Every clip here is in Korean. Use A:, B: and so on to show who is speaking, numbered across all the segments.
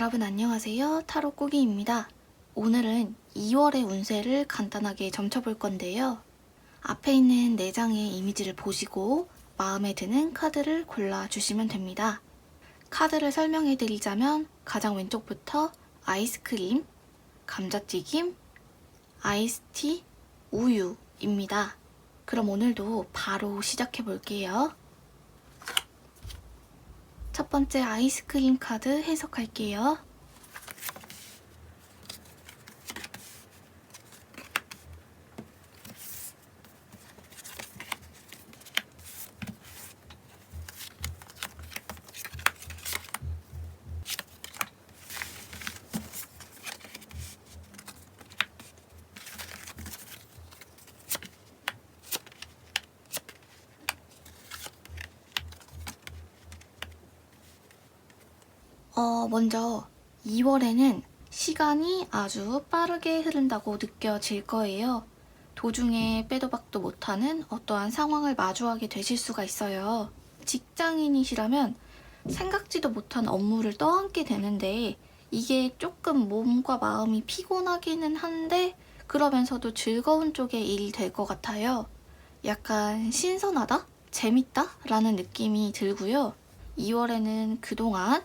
A: 여러분 안녕하세요. 타로 꾸기입니다. 오늘은 2월의 운세를 간단하게 점쳐볼 건데요. 앞에 있는 4장의 이미지를 보시고 마음에 드는 카드를 골라주시면 됩니다. 카드를 설명해 드리자면 가장 왼쪽부터 아이스크림, 감자튀김, 아이스티, 우유입니다. 그럼 오늘도 바로 시작해 볼게요. 첫 번째 아이스크림 카드 해석할게요. 어, 먼저 2월에는 시간이 아주 빠르게 흐른다고 느껴질 거예요. 도중에 빼도 박도 못하는 어떠한 상황을 마주하게 되실 수가 있어요. 직장인이시라면 생각지도 못한 업무를 떠안게 되는데 이게 조금 몸과 마음이 피곤하기는 한데 그러면서도 즐거운 쪽의 일이 될 것 같아요. 약간 신선하다? 재밌다? 라는 느낌이 들고요. 2월에는 그동안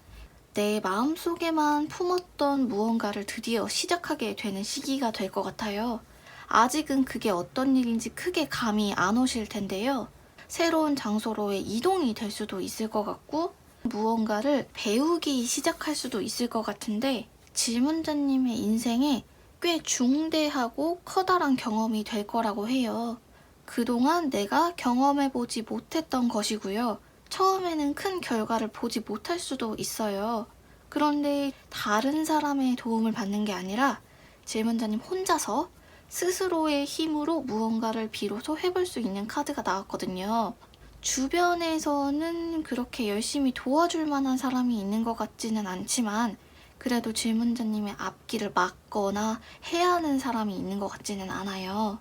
A: 내 마음속에만 품었던 무언가를 드디어 시작하게 되는 시기가 될 것 같아요. 아직은 그게 어떤 일인지 크게 감이 안 오실 텐데요. 새로운 장소로의 이동이 될 수도 있을 것 같고, 무언가를 배우기 시작할 수도 있을 것 같은데, 질문자님의 인생에 꽤 중대하고 커다란 경험이 될 거라고 해요. 그동안 내가 경험해보지 못했던 것이고요. 처음에는 큰 결과를 보지 못할 수도 있어요. 그런데 다른 사람의 도움을 받는 게 아니라 질문자님 혼자서 스스로의 힘으로 무언가를 비로소 해볼 수 있는 카드가 나왔거든요. 주변에서는 그렇게 열심히 도와줄 만한 사람이 있는 것 같지는 않지만 그래도 질문자님의 앞길을 막거나 해야 하는 사람이 있는 것 같지는 않아요.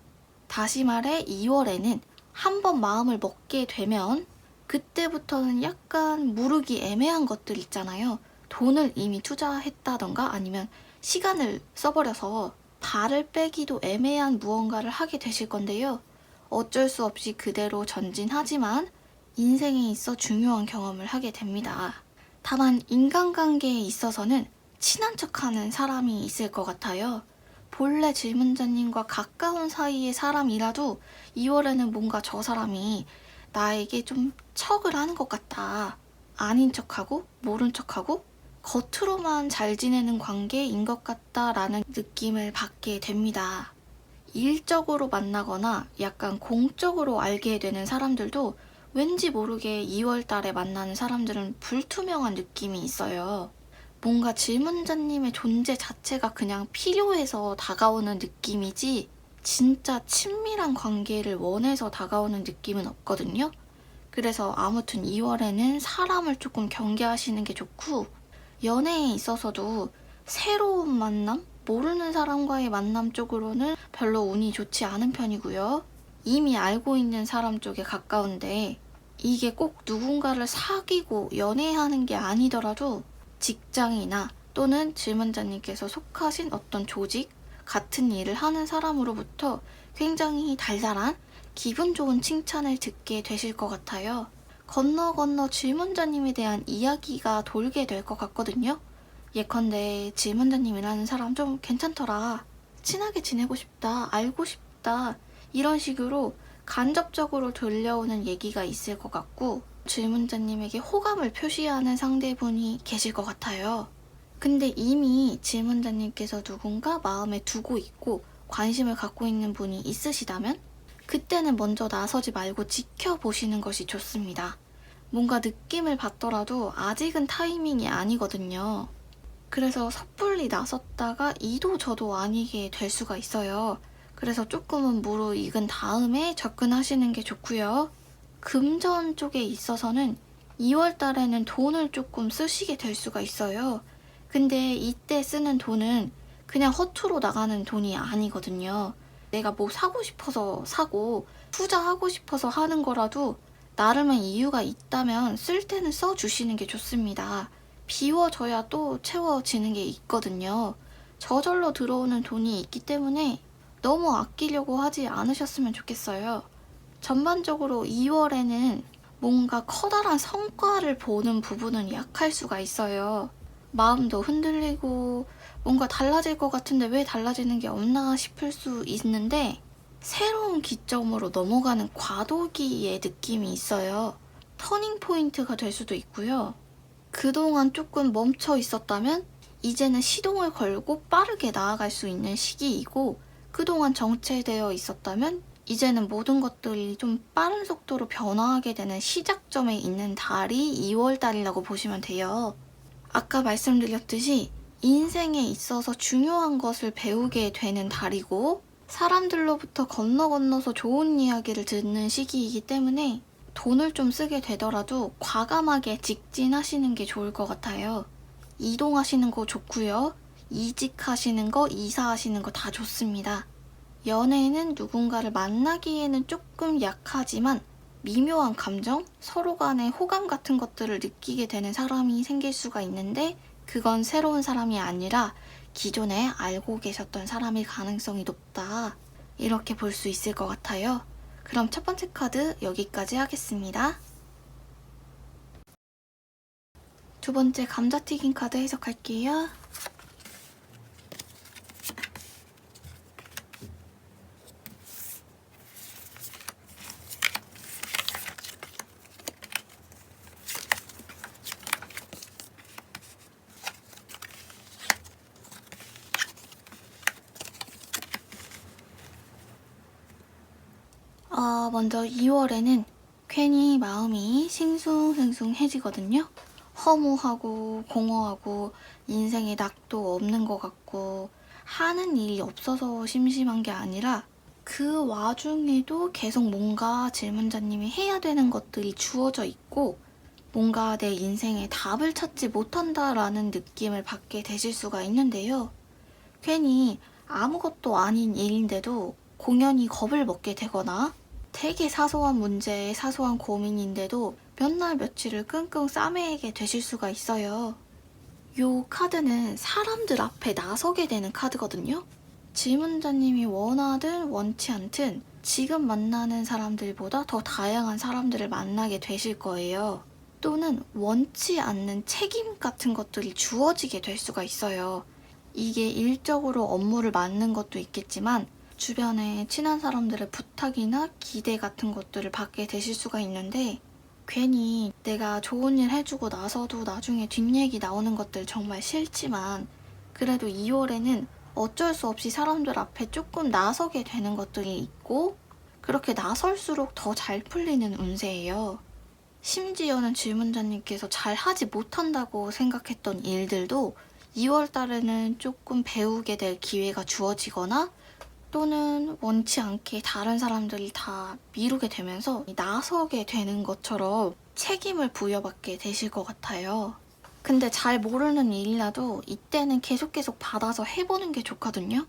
A: 다시 말해 2월에는 한 번 마음을 먹게 되면 그때부터는 약간 무르기 애매한 것들 있잖아요. 돈을 이미 투자했다던가 아니면 시간을 써버려서 발을 빼기도 애매한 무언가를 하게 되실 건데요. 어쩔 수 없이 그대로 전진하지만 인생에 있어 중요한 경험을 하게 됩니다. 다만 인간관계에 있어서는 친한 척하는 사람이 있을 것 같아요. 본래 질문자님과 가까운 사이의 사람이라도 2월에는 뭔가 저 사람이 나에게 좀 척을 하는 것 같다. 아닌 척하고 모른 척하고 겉으로만 잘 지내는 관계인 것 같다라는 느낌을 받게 됩니다. 일적으로 만나거나 약간 공적으로 알게 되는 사람들도 왠지 모르게 2월 달에 만나는 사람들은 불투명한 느낌이 있어요. 뭔가 질문자님의 존재 자체가 그냥 필요해서 다가오는 느낌이지 진짜 친밀한 관계를 원해서 다가오는 느낌은 없거든요. 그래서 아무튼 2월에는 사람을 조금 경계하시는 게 좋고 연애에 있어서도 새로운 만남? 모르는 사람과의 만남 쪽으로는 별로 운이 좋지 않은 편이고요. 이미 알고 있는 사람 쪽에 가까운데 이게 꼭 누군가를 사귀고 연애하는 게 아니더라도 직장이나 또는 질문자님께서 속하신 어떤 조직, 같은 일을 하는 사람으로부터 굉장히 달달한 기분 좋은 칭찬을 듣게 되실 것 같아요. 건너 건너 질문자님에 대한 이야기가 돌게 될 것 같거든요. 예컨대 질문자님이라는 사람 좀 괜찮더라. 친하게 지내고 싶다. 알고 싶다. 이런 식으로 간접적으로 들려오는 얘기가 있을 것 같고 질문자님에게 호감을 표시하는 상대분이 계실 것 같아요. 근데 이미 질문자님께서 누군가 마음에 두고 있고 관심을 갖고 있는 분이 있으시다면 그때는 먼저 나서지 말고 지켜보시는 것이 좋습니다. 뭔가 느낌을 받더라도 아직은 타이밍이 아니거든요. 그래서 섣불리 나섰다가 이도 저도 아니게 될 수가 있어요. 그래서 조금은 무르익은 다음에 접근하시는 게 좋고요. 금전 쪽에 있어서는 2월 달에는 돈을 조금 쓰시게 될 수가 있어요. 근데 이때 쓰는 돈은 그냥 허투루 나가는 돈이 아니거든요. 내가 뭐 사고 싶어서 사고 투자하고 싶어서 하는 거라도 나름의 이유가 있다면 쓸 때는 써 주시는 게 좋습니다. 비워져야 또 채워지는 게 있거든요. 저절로 들어오는 돈이 있기 때문에 너무 아끼려고 하지 않으셨으면 좋겠어요. 전반적으로 2월에는 뭔가 커다란 성과를 보는 부분은 약할 수가 있어요. 마음도 흔들리고 뭔가 달라질 것 같은데 왜 달라지는 게 없나 싶을 수 있는데 새로운 기점으로 넘어가는 과도기의 느낌이 있어요. 터닝 포인트가 될 수도 있고요. 그동안 조금 멈춰 있었다면 이제는 시동을 걸고 빠르게 나아갈 수 있는 시기이고 그동안 정체되어 있었다면 이제는 모든 것들이 좀 빠른 속도로 변화하게 되는 시작점에 있는 달이 2월 달이라고 보시면 돼요. 아까 말씀드렸듯이 인생에 있어서 중요한 것을 배우게 되는 달이고 사람들로부터 건너 건너서 좋은 이야기를 듣는 시기이기 때문에 돈을 좀 쓰게 되더라도 과감하게 직진하시는 게 좋을 것 같아요. 이동하시는 거 좋고요. 이직하시는 거, 이사하시는 거 다 좋습니다. 연애는 누군가를 만나기에는 조금 약하지만 미묘한 감정, 서로 간의 호감 같은 것들을 느끼게 되는 사람이 생길 수가 있는데 그건 새로운 사람이 아니라 기존에 알고 계셨던 사람일 가능성이 높다. 이렇게 볼 수 있을 것 같아요. 그럼 첫 번째 카드 여기까지 하겠습니다. 두 번째 감자튀김 카드 해석할게요. 어, 먼저 2월에는 괜히 마음이 싱숭생숭해지거든요. 허무하고 공허하고 인생에 낙도 없는 것 같고 하는 일이 없어서 심심한 게 아니라 그 와중에도 계속 뭔가 질문자님이 해야 되는 것들이 주어져 있고 뭔가 내 인생에 답을 찾지 못한다라는 느낌을 받게 되실 수가 있는데요. 괜히 아무것도 아닌 일인데도 공연히 겁을 먹게 되거나 되게 사소한 문제에 사소한 고민인데도 몇 날 며칠을 끙끙 싸매게 되실 수가 있어요. 요 카드는 사람들 앞에 나서게 되는 카드거든요. 질문자님이 원하든 원치 않든 지금 만나는 사람들보다 더 다양한 사람들을 만나게 되실 거예요. 또는 원치 않는 책임 같은 것들이 주어지게 될 수가 있어요. 이게 일적으로 업무를 맡는 것도 있겠지만 주변에 친한 사람들의 부탁이나 기대 같은 것들을 받게 되실 수가 있는데 괜히 내가 좋은 일 해주고 나서도 나중에 뒷얘기 나오는 것들 정말 싫지만 그래도 2월에는 어쩔 수 없이 사람들 앞에 조금 나서게 되는 것들이 있고 그렇게 나설수록 더 잘 풀리는 운세예요. 심지어는 질문자님께서 잘 하지 못한다고 생각했던 일들도 2월 달에는 조금 배우게 될 기회가 주어지거나 또는 원치 않게 다른 사람들이 다 미루게 되면서 나서게 되는 것처럼 책임을 부여받게 되실 것 같아요. 근데 잘 모르는 일이라도 이때는 계속 계속 받아서 해보는 게 좋거든요.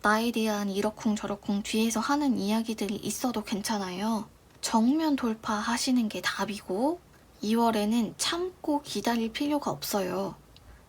A: 나에 대한 이러쿵저러쿵 뒤에서 하는 이야기들이 있어도 괜찮아요. 정면 돌파하시는 게 답이고 2월에는 참고 기다릴 필요가 없어요.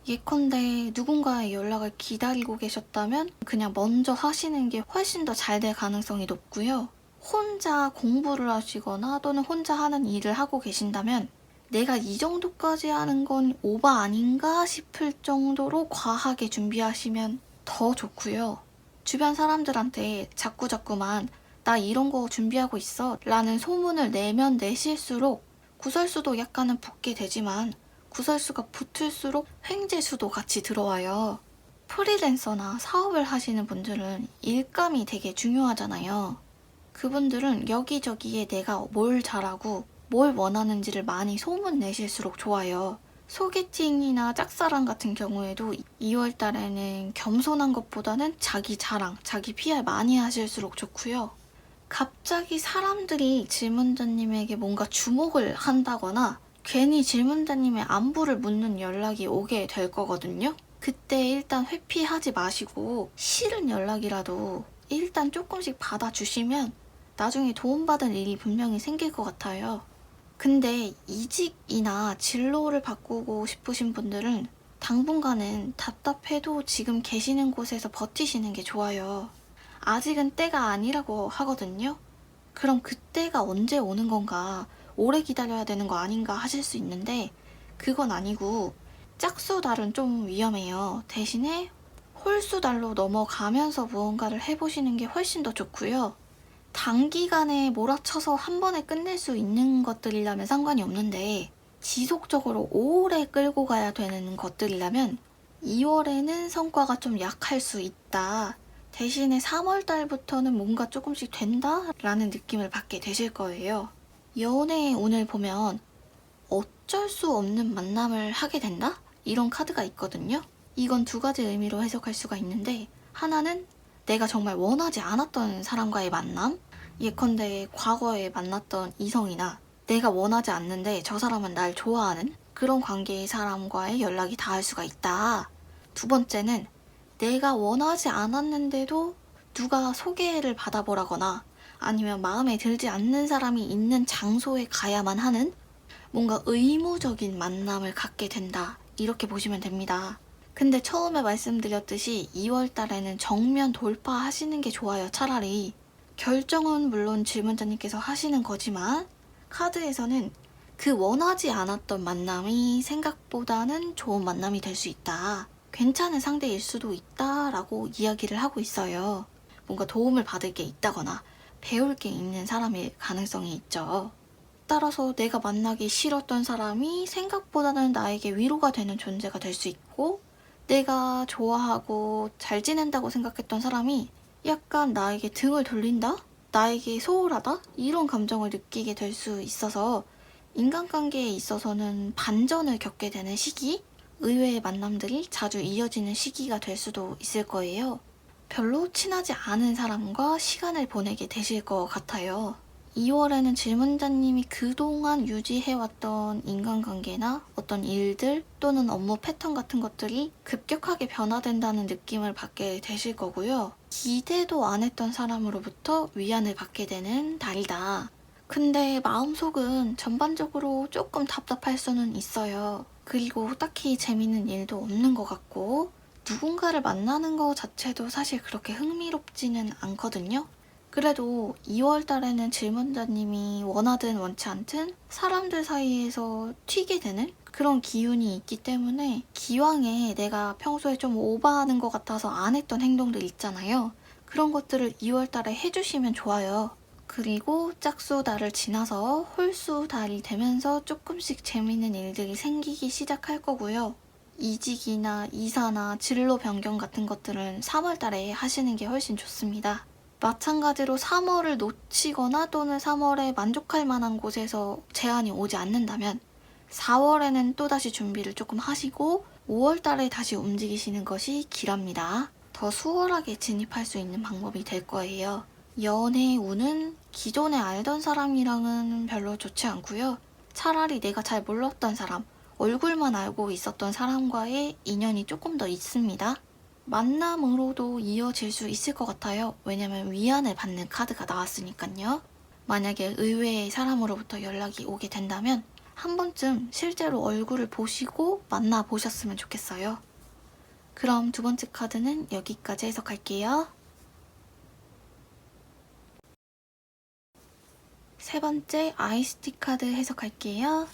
A: 예컨대 누군가의 연락을 기다리고 계셨다면 그냥 먼저 하시는 게 훨씬 더 잘 될 가능성이 높고요. 혼자 공부를 하시거나 또는 혼자 하는 일을 하고 계신다면 내가 이 정도까지 하는 건 오바 아닌가 싶을 정도로 과하게 준비하시면 더 좋고요. 주변 사람들한테 자꾸자꾸만 나 이런 거 준비하고 있어 라는 소문을 내면 내실수록 구설수도 약간은 붙게 되지만 구설수가 붙을수록 횡재수도 같이 들어와요. 프리랜서나 사업을 하시는 분들은 일감이 되게 중요하잖아요. 그분들은 여기저기에 내가 뭘 잘하고 뭘 원하는지를 많이 소문 내실수록 좋아요. 소개팅이나 짝사랑 같은 경우에도 2월 달에는 겸손한 것보다는 자기 자랑, 자기 PR 많이 하실수록 좋고요. 갑자기 사람들이 질문자님에게 뭔가 주목을 한다거나 괜히 질문자님의 안부를 묻는 연락이 오게 될 거거든요. 그때 일단 회피하지 마시고 싫은 연락이라도 일단 조금씩 받아주시면 나중에 도움받은 일이 분명히 생길 것 같아요. 근데 이직이나 진로를 바꾸고 싶으신 분들은 당분간은 답답해도 지금 계시는 곳에서 버티시는 게 좋아요. 아직은 때가 아니라고 하거든요. 그럼 그때가 언제 오는 건가? 오래 기다려야 되는 거 아닌가 하실 수 있는데 그건 아니고 짝수달은 좀 위험해요. 대신에 홀수달로 넘어가면서 무언가를 해보시는 게 훨씬 더 좋고요. 단기간에 몰아쳐서 한 번에 끝낼 수 있는 것들이라면 상관이 없는데 지속적으로 오래 끌고 가야 되는 것들이라면 2월에는 성과가 좀 약할 수 있다. 대신에 3월 달부터는 뭔가 조금씩 된다 라는 느낌을 받게 되실 거예요. 연애 운을 보면 어쩔 수 없는 만남을 하게 된다? 이런 카드가 있거든요. 이건 두 가지 의미로 해석할 수가 있는데 하나는 내가 정말 원하지 않았던 사람과의 만남? 예컨대 과거에 만났던 이성이나 내가 원하지 않는데 저 사람은 날 좋아하는 그런 관계의 사람과의 연락이 닿을 수가 있다. 두 번째는 내가 원하지 않았는데도 누가 소개를 받아보라거나 아니면 마음에 들지 않는 사람이 있는 장소에 가야만 하는 뭔가 의무적인 만남을 갖게 된다. 이렇게 보시면 됩니다. 근데 처음에 말씀드렸듯이 2월 달에는 정면 돌파하시는 게 좋아요. 차라리. 결정은 물론 질문자님께서 하시는 거지만 카드에서는 그 원하지 않았던 만남이 생각보다는 좋은 만남이 될 수 있다. 괜찮은 상대일 수도 있다라고 이야기를 하고 있어요. 뭔가 도움을 받을 게 있다거나 배울 게 있는 사람일 가능성이 있죠. 따라서 내가 만나기 싫었던 사람이 생각보다는 나에게 위로가 되는 존재가 될 수 있고 내가 좋아하고 잘 지낸다고 생각했던 사람이 약간 나에게 등을 돌린다? 나에게 소홀하다? 이런 감정을 느끼게 될 수 있어서 인간관계에 있어서는 반전을 겪게 되는 시기? 의외의 만남들이 자주 이어지는 시기가 될 수도 있을 거예요. 별로 친하지 않은 사람과 시간을 보내게 되실 것 같아요. 2월에는 질문자님이 그동안 유지해왔던 인간관계나 어떤 일들 또는 업무 패턴 같은 것들이 급격하게 변화된다는 느낌을 받게 되실 거고요. 기대도 안 했던 사람으로부터 위안을 받게 되는 달이다. 근데 마음속은 전반적으로 조금 답답할 수는 있어요. 그리고 딱히 재밌는 일도 없는 것 같고 누군가를 만나는 것 자체도 사실 그렇게 흥미롭지는 않거든요. 그래도 2월 달에는 질문자님이 원하든 원치 않든 사람들 사이에서 튀게 되는 그런 기운이 있기 때문에 기왕에 내가 평소에 좀 오버하는 것 같아서 안 했던 행동들 있잖아요. 그런 것들을 2월 달에 해주시면 좋아요. 그리고 짝수 달을 지나서 홀수 달이 되면서 조금씩 재밌는 일들이 생기기 시작할 거고요. 이직이나 이사나 진로 변경 같은 것들은 3월 달에 하시는 게 훨씬 좋습니다. 마찬가지로 3월을 놓치거나 또는 3월에 만족할 만한 곳에서 제안이 오지 않는다면 4월에는 또다시 준비를 조금 하시고 5월 달에 다시 움직이시는 것이 길합니다. 더 수월하게 진입할 수 있는 방법이 될 거예요. 연애 운은 기존에 알던 사람이랑은 별로 좋지 않고요. 차라리 내가 잘 몰랐던 사람, 얼굴만 알고 있었던 사람과의 인연이 조금 더 있습니다. 만남으로도 이어질 수 있을 것 같아요. 왜냐면 위안을 받는 카드가 나왔으니까요. 만약에 의외의 사람으로부터 연락이 오게 된다면 한 번쯤 실제로 얼굴을 보시고 만나보셨으면 좋겠어요. 그럼 두 번째 카드는 여기까지 해석할게요. 세 번째 아이스티 카드 해석할게요.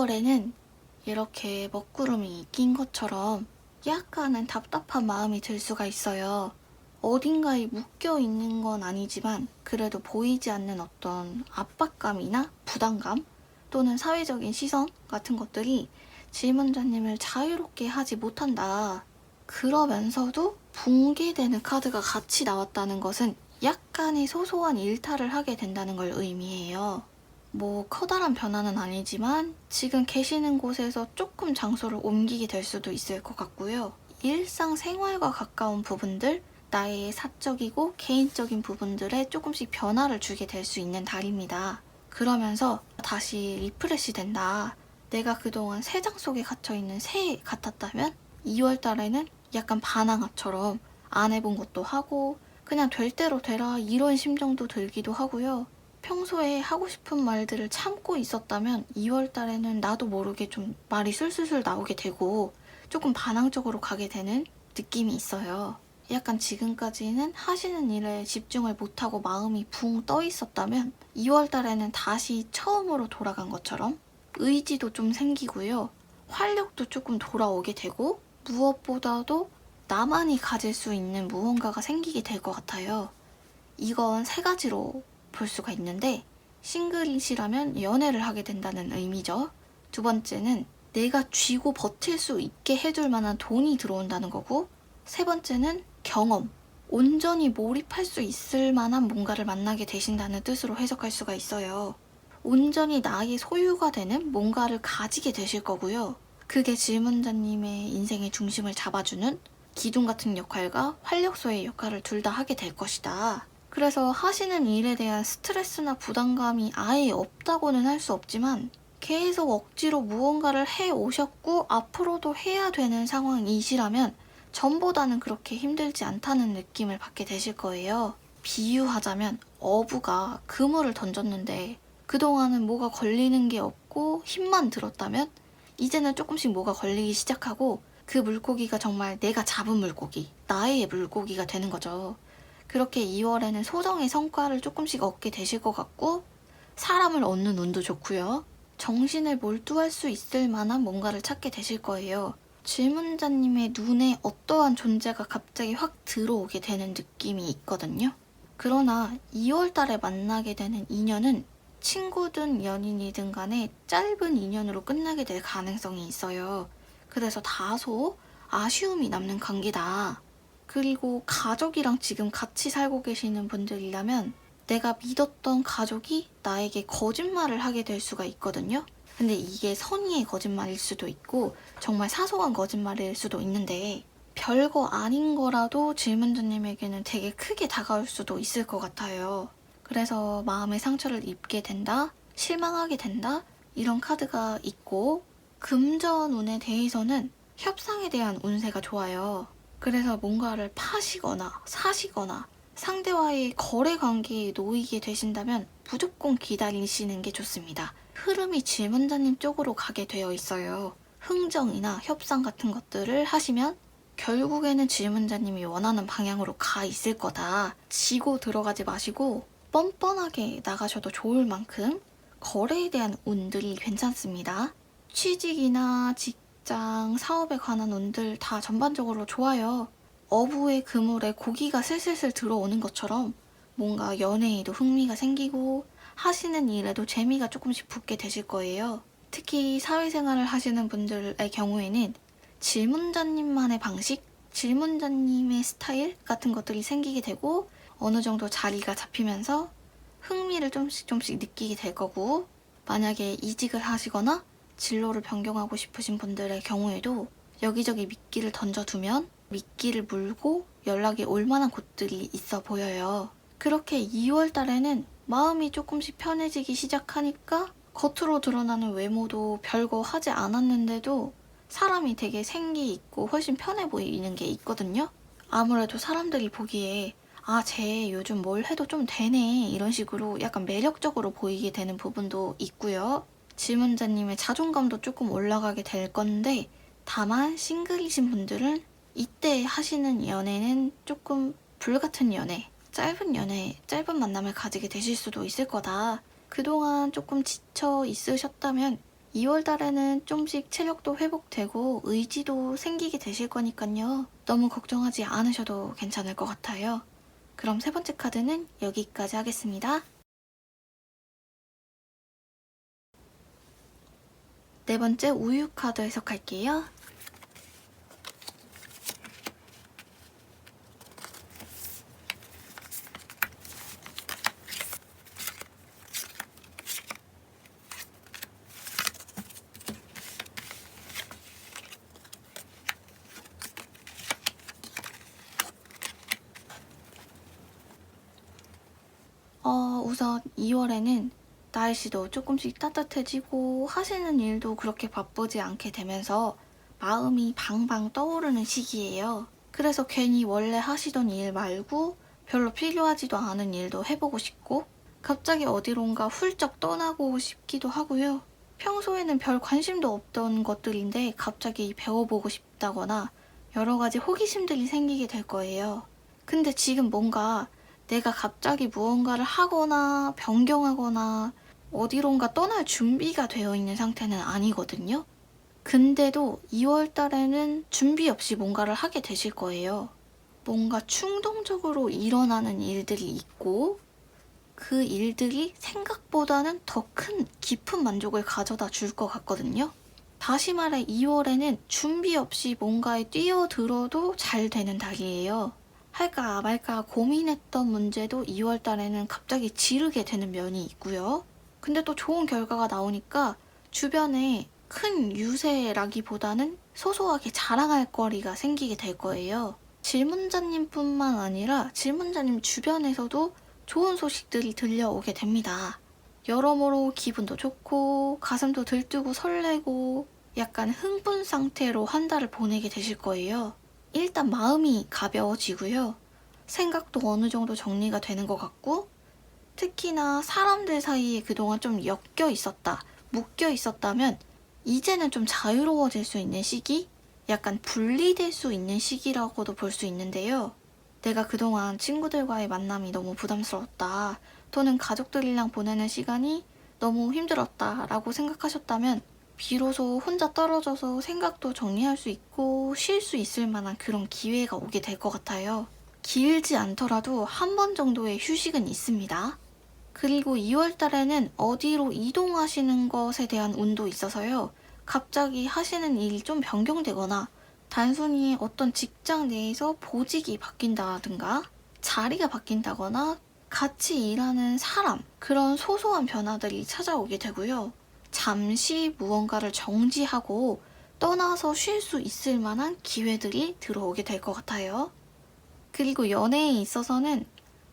A: 이월에는 이렇게 먹구름이 낀 것처럼 약간은 답답한 마음이 들 수가 있어요. 어딘가에 묶여 있는 건 아니지만 그래도 보이지 않는 어떤 압박감이나 부담감 또는 사회적인 시선 같은 것들이 질문자님을 자유롭게 하지 못한다. 그러면서도 붕괴되는 카드가 같이 나왔다는 것은 약간의 소소한 일탈을 하게 된다는 걸 의미해요. 뭐 커다란 변화는 아니지만 지금 계시는 곳에서 조금 장소를 옮기게 될 수도 있을 것 같고요. 일상 생활과 가까운 부분들, 나의 사적이고 개인적인 부분들에 조금씩 변화를 주게 될 수 있는 달입니다. 그러면서 다시 리프레시 된다. 내가 그동안 새장 속에 갇혀있는 새 같았다면 2월 달에는 약간 반항아처럼 안 해본 것도 하고 그냥 될 대로 되라 이런 심정도 들기도 하고요. 평소에 하고 싶은 말들을 참고 있었다면 2월 달에는 나도 모르게 좀 말이 술술술 나오게 되고 조금 반항적으로 가게 되는 느낌이 있어요. 약간 지금까지는 하시는 일에 집중을 못하고 마음이 붕 떠 있었다면 2월 달에는 다시 처음으로 돌아간 것처럼 의지도 좀 생기고요. 활력도 조금 돌아오게 되고 무엇보다도 나만이 가질 수 있는 무언가가 생기게 될 것 같아요. 이건 세 가지로 볼 수가 있는데 싱글이시라면 연애를 하게 된다는 의미죠. 두 번째는 내가 쥐고 버틸 수 있게 해줄 만한 돈이 들어온다는 거고 세 번째는 경험. 온전히 몰입할 수 있을 만한 뭔가를 만나게 되신다는 뜻으로 해석할 수가 있어요. 온전히 나의 소유가 되는 뭔가를 가지게 되실 거고요. 그게 질문자님의 인생의 중심을 잡아주는 기둥 같은 역할과 활력소의 역할을 둘 다 하게 될 것이다. 그래서 하시는 일에 대한 스트레스나 부담감이 아예 없다고는 할 수 없지만 계속 억지로 무언가를 해 오셨고 앞으로도 해야 되는 상황이시라면 전보다는 그렇게 힘들지 않다는 느낌을 받게 되실 거예요. 비유하자면 어부가 그물을 던졌는데 그동안은 뭐가 걸리는 게 없고 힘만 들었다면 이제는 조금씩 뭐가 걸리기 시작하고 그 물고기가 정말 내가 잡은 물고기, 나의 물고기가 되는 거죠. 그렇게 2월에는 소정의 성과를 조금씩 얻게 되실 것 같고 사람을 얻는 운도 좋고요. 정신을 몰두할 수 있을 만한 뭔가를 찾게 되실 거예요. 질문자님의 눈에 어떠한 존재가 갑자기 확 들어오게 되는 느낌이 있거든요. 그러나 2월 달에 만나게 되는 인연은 친구든 연인이든 간에 짧은 인연으로 끝나게 될 가능성이 있어요. 그래서 다소 아쉬움이 남는 관계다. 그리고 가족이랑 지금 같이 살고 계시는 분들이라면 내가 믿었던 가족이 나에게 거짓말을 하게 될 수가 있거든요. 근데 이게 선의의 거짓말일 수도 있고 정말 사소한 거짓말일 수도 있는데 별거 아닌 거라도 질문자님에게는 되게 크게 다가올 수도 있을 것 같아요. 그래서 마음의 상처를 입게 된다, 실망하게 된다, 이런 카드가 있고 금전 운에 대해서는 협상에 대한 운세가 좋아요. 그래서 뭔가를 파시거나 사시거나 상대와의 거래 관계에 놓이게 되신다면 무조건 기다리시는 게 좋습니다. 흐름이 질문자님 쪽으로 가게 되어 있어요. 흥정이나 협상 같은 것들을 하시면 결국에는 질문자님이 원하는 방향으로 가 있을 거다. 지고 들어가지 마시고 뻔뻔하게 나가셔도 좋을 만큼 거래에 대한 운들이 괜찮습니다. 취직이나 직 장, 사업에 관한 운들 다 전반적으로 좋아요. 어부의 그물에 고기가 슬슬슬 들어오는 것처럼 뭔가 연애에도 흥미가 생기고 하시는 일에도 재미가 조금씩 붙게 되실 거예요. 특히 사회생활을 하시는 분들의 경우에는 질문자님만의 방식, 질문자님의 스타일 같은 것들이 생기게 되고 어느 정도 자리가 잡히면서 흥미를 좀씩 좀씩 느끼게 될 거고 만약에 이직을 하시거나 진로를 변경하고 싶으신 분들의 경우에도 여기저기 미끼를 던져두면 미끼를 물고 연락이 올 만한 곳들이 있어 보여요. 그렇게 2월 달에는 마음이 조금씩 편해지기 시작하니까 겉으로 드러나는 외모도 별거 하지 않았는데도 사람이 되게 생기 있고 훨씬 편해 보이는 게 있거든요. 아무래도 사람들이 보기에 아, 쟤 요즘 뭘 해도 좀 되네. 이런 식으로 약간 매력적으로 보이게 되는 부분도 있고요. 질문자님의 자존감도 조금 올라가게 될 건데, 다만 싱글이신 분들은 이때 하시는 연애는 조금 불같은 연애, 짧은 연애, 짧은 만남을 가지게 되실 수도 있을 거다. 그동안 조금 지쳐 있으셨다면 2월 달에는 좀씩 체력도 회복되고 의지도 생기게 되실 거니까요. 너무 걱정하지 않으셔도 괜찮을 것 같아요. 그럼 세 번째 카드는 여기까지 하겠습니다. 네 번째 우유 카드 해석할게요. 2월에는 어, 날씨도 조금씩 따뜻해지고 하시는 일도 그렇게 바쁘지 않게 되면서 마음이 방방 떠오르는 시기예요. 그래서 괜히 원래 하시던 일 말고 별로 필요하지도 않은 일도 해보고 싶고 갑자기 어디론가 훌쩍 떠나고 싶기도 하고요. 평소에는 별 관심도 없던 것들인데 갑자기 배워보고 싶다거나 여러 가지 호기심들이 생기게 될 거예요. 근데 지금 뭔가 내가 갑자기 무언가를 하거나 변경하거나 어디론가 떠날 준비가 되어 있는 상태는 아니거든요. 근데도 2월 달에는 준비 없이 뭔가를 하게 되실 거예요. 뭔가 충동적으로 일어나는 일들이 있고 그 일들이 생각보다는 더 큰 깊은 만족을 가져다 줄 것 같거든요. 다시 말해 2월에는 준비 없이 뭔가에 뛰어들어도 잘 되는 달이에요. 할까 말까 고민했던 문제도 2월 달에는 갑자기 지르게 되는 면이 있고요. 근데 또 좋은 결과가 나오니까 주변에 큰 유세라기보다는 소소하게 자랑할 거리가 생기게 될 거예요. 질문자님뿐만 아니라 질문자님 주변에서도 좋은 소식들이 들려오게 됩니다. 여러모로 기분도 좋고 가슴도 들뜨고 설레고 약간 흥분 상태로 한 달을 보내게 되실 거예요. 일단 마음이 가벼워지고요. 생각도 어느 정도 정리가 되는 것 같고 특히나 사람들 사이에 그동안 좀 엮여 있었다, 묶여 있었다면 이제는 좀 자유로워질 수 있는 시기? 약간 분리될 수 있는 시기라고도 볼 수 있는데요. 내가 그동안 친구들과의 만남이 너무 부담스러웠다, 또는 가족들이랑 보내는 시간이 너무 힘들었다 라고 생각하셨다면 비로소 혼자 떨어져서 생각도 정리할 수 있고 쉴 수 있을 만한 그런 기회가 오게 될 것 같아요. 길지 않더라도 한 번 정도의 휴식은 있습니다. 그리고 2월 달에는 어디로 이동하시는 것에 대한 운도 있어서요. 갑자기 하시는 일이 좀 변경되거나 단순히 어떤 직장 내에서 보직이 바뀐다든가 자리가 바뀐다거나 같이 일하는 사람 그런 소소한 변화들이 찾아오게 되고요. 잠시 무언가를 정지하고 떠나서 쉴 수 있을 만한 기회들이 들어오게 될 것 같아요. 그리고 연애에 있어서는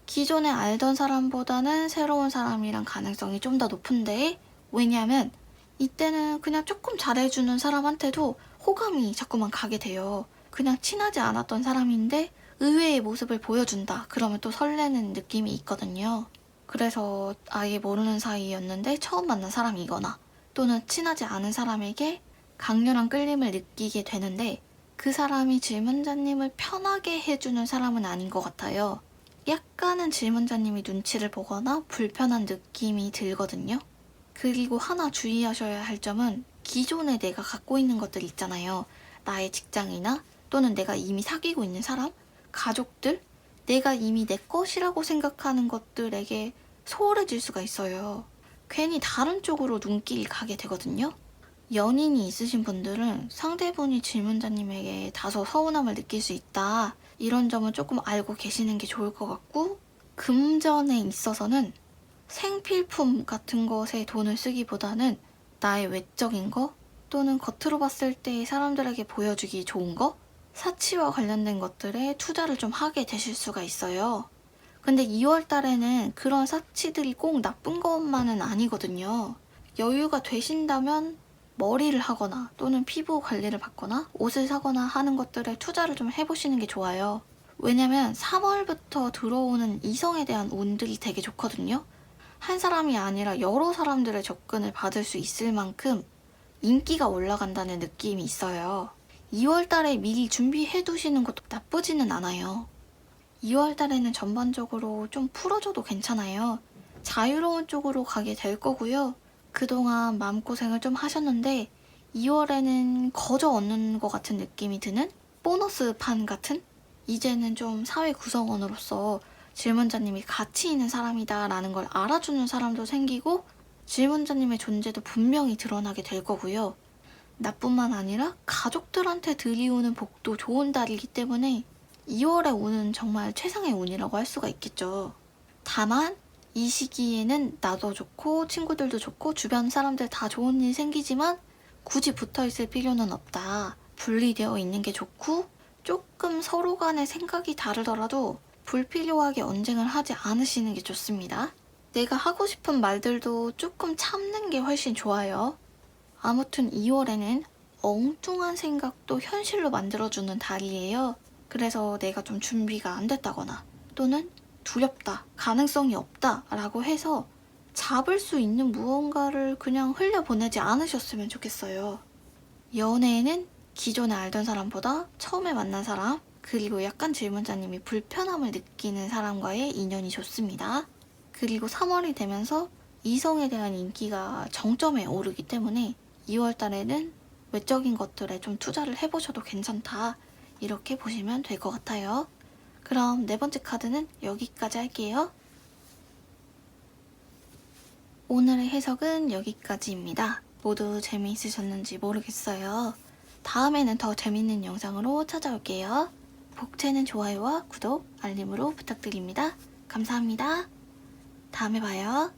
A: 기존에 알던 사람보다는 새로운 사람이랑 가능성이 좀 더 높은데 왜냐하면 이때는 그냥 조금 잘해주는 사람한테도 호감이 자꾸만 가게 돼요. 그냥 친하지 않았던 사람인데 의외의 모습을 보여준다. 그러면 또 설레는 느낌이 있거든요. 그래서 아예 모르는 사이였는데 처음 만난 사람이거나 또는 친하지 않은 사람에게 강렬한 끌림을 느끼게 되는데 그 사람이 질문자님을 편하게 해주는 사람은 아닌 것 같아요. 약간은 질문자님이 눈치를 보거나 불편한 느낌이 들거든요. 그리고 하나 주의하셔야 할 점은 기존에 내가 갖고 있는 것들 있잖아요. 나의 직장이나 또는 내가 이미 사귀고 있는 사람, 가족들, 내가 이미 내 것이라고 생각하는 것들에게 소홀해질 수가 있어요. 괜히 다른 쪽으로 눈길이 가게 되거든요. 연인이 있으신 분들은 상대분이 질문자님에게 다소 서운함을 느낄 수 있다. 이런 점은 조금 알고 계시는 게 좋을 것 같고, 금전에 있어서는 생필품 같은 것에 돈을 쓰기보다는 나의 외적인 거 또는 겉으로 봤을 때 사람들에게 보여주기 좋은 거 사치와 관련된 것들에 투자를 좀 하게 되실 수가 있어요. 근데 2월 달에는 그런 사치들이 꼭 나쁜 것만은 아니거든요. 여유가 되신다면 머리를 하거나 또는 피부 관리를 받거나 옷을 사거나 하는 것들에 투자를 좀 해보시는 게 좋아요. 왜냐면 3월부터 들어오는 이성에 대한 운들이 되게 좋거든요. 한 사람이 아니라 여러 사람들의 접근을 받을 수 있을 만큼 인기가 올라간다는 느낌이 있어요. 2월 달에 미리 준비해 두시는 것도 나쁘지는 않아요. 2월 달에는 전반적으로 좀 풀어줘도 괜찮아요. 자유로운 쪽으로 가게 될 거고요. 그동안 마음고생을 좀 하셨는데 2월에는 거저 얻는 것 같은 느낌이 드는 보너스 판 같은? 이제는 좀 사회 구성원으로서 질문자님이 가치 있는 사람이다 라는 걸 알아주는 사람도 생기고 질문자님의 존재도 분명히 드러나게 될 거고요. 나뿐만 아니라 가족들한테 들이오는 복도 좋은 달이기 때문에 2월에 오는 정말 최상의 운이라고 할 수가 있겠죠. 다만 이 시기에는 나도 좋고 친구들도 좋고 주변 사람들 다 좋은 일 생기지만 굳이 붙어 있을 필요는 없다. 분리되어 있는 게 좋고 조금 서로 간의 생각이 다르더라도 불필요하게 언쟁을 하지 않으시는 게 좋습니다. 내가 하고 싶은 말들도 조금 참는 게 훨씬 좋아요. 아무튼 2월에는 엉뚱한 생각도 현실로 만들어주는 달이에요. 그래서 내가 좀 준비가 안 됐다거나 또는 두렵다, 가능성이 없다 라고 해서 잡을 수 있는 무언가를 그냥 흘려보내지 않으셨으면 좋겠어요. 연애에는 기존에 알던 사람보다 처음에 만난 사람, 그리고 약간 질문자님이 불편함을 느끼는 사람과의 인연이 좋습니다. 그리고 3월이 되면서 이성에 대한 인기가 정점에 오르기 때문에 2월 달에는 외적인 것들에 좀 투자를 해보셔도 괜찮다. 이렇게 보시면 될 것 같아요. 그럼 네 번째 카드는 여기까지 할게요. 오늘의 해석은 여기까지입니다. 모두 재미있으셨는지 모르겠어요. 다음에는 더 재밌는 영상으로 찾아올게요. 복채는 좋아요와 구독, 알림으로 부탁드립니다. 감사합니다. 다음에 봐요.